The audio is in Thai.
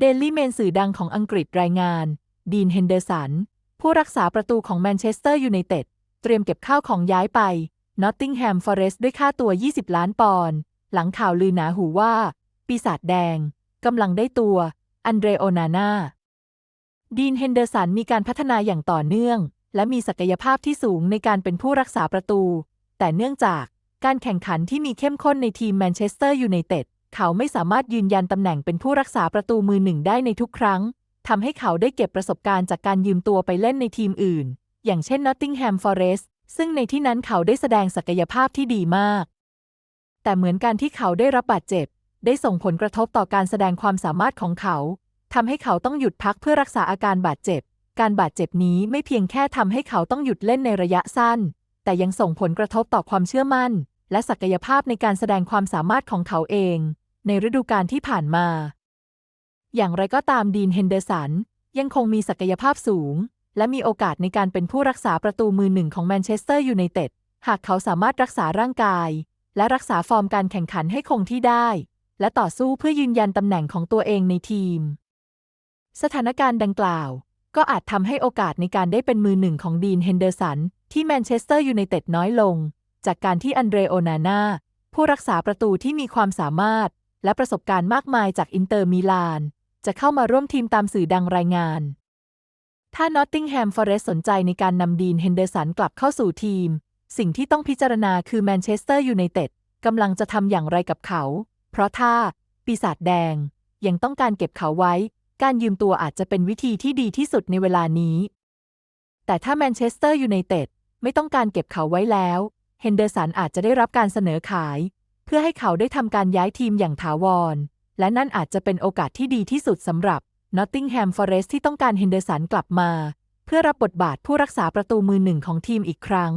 เดลี่เมนสื่อดังของอังกฤษรายงาน ดีนเฮนเดอร์สัน ผู้รักษาประตูของแมนเชสเตอร์ยูไนเต็ด เตรียมเก็บข้าวของย้ายไป นอตติงแฮมฟอเรสต์ด้วยค่าตัว 20 ล้านปอนด์หลังข่าวลือหนาหูว่า ปีศาจแดง กำลังได้ตัว อันเดรโอนาน่า ดีนเฮนเดอร์สันมีการพัฒนาอย่างต่อเนื่อง และมีศักยภาพที่สูงในการเป็นผู้รักษาประตู แต่เนื่องจากการแข่งขันที่มีเข้มข้นในทีมแมนเชสเตอร์ยูไนเต็ด เขาไม่สามารถยืนยันตำแหน่งเป็นผู้รักษาประตูมือหนึ่งได้ในทุกครั้งทำให้เขาได้เก็บประสบการณ์จากการยืมตัวไปเล่นในทีมอื่น อย่างเช่น Nottingham Forest ซึ่งในที่นั้นเขาได้แสดงศักยภาพที่ดีมาก แต่เหมือนการที่เขาได้รับบาดเจ็บ ได้ส่งผลกระทบต่อการแสดงความสามารถของเขาทำให้เขาต้องหยุดพักเพื่อรักษาอาการบาดเจ็บ การบาดเจ็บนี้ไม่เพียงแค่ทำให้เขาต้องหยุดเล่นในระยะสั้น แต่ยังส่งผลกระทบต่อความเชื่อมั่น และศักยภาพในการแสดงความสามารถของเขาเอง ในฤดูกาลที่ผ่านมา อย่างไรก็ตามดีนเฮนเดอร์สัน ยังคงมีศักยภาพสูง และมีโอกาสในการเป็นผู้รักษาประตูมือหนึ่งของแมนเชสเตอร์ยูไนเต็ดหากเขาสามารถรักษาร่างกาย และรักษาฟอร์มการแข่งขันให้คงที่ได้ และต่อสู้เพื่อยืนยันตำแหน่งของตัวเองในทีม สถานการณ์ดังกล่าว ก็อาจทำให้โอกาสในการได้เป็นมือหนึ่งของดีนเฮนเดอร์สัน ที่แมนเชสเตอร์ยูไนเต็ดน้อยลง จากการที่อันเดรโอนาน่าผู้รักษาประตูที่มีความสามารถ และประสบการณ์มากมายจากอินเตอร์มิลาน จะเข้ามาร่วมทีมตามสื่อดังรายงาน ถ้านอตติงแฮมฟอเรสสนใจในการนำดีนเฮนเดอร์สันกลับเข้าสู่ทีม สิ่งที่ต้องพิจารณาคือแมนเชสเตอร์ยูไนเต็ดกำลังจะทำอย่างไรกับเขา เพราะถ้า ปีศาจแดง ยังต้องการเก็บเขาไว้ การยืมตัวอาจจะเป็นวิธีที่ดีที่สุดในเวลานี้ แต่ถ้าแมนเชสเตอร์ยูไนเต็ดไม่ต้องการเก็บเขาไว้แล้ว เฮนเดอร์สันอาจจะได้รับการเสนอขาย เพื่อให้เขาได้ทำการย้ายทีมอย่างถาวร และนั่นอาจจะเป็นโอกาสที่ดีที่สุดสำหรับนอตติงแฮมฟอเรสที่ต้องการเฮนเดอร์สันกลับมา เพื่อรับบทบาทผู้รักษาประตูมือหนึ่งของทีมอีกครั้ง